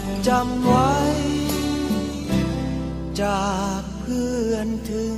ดจำไว้ จากเพื่อนถึง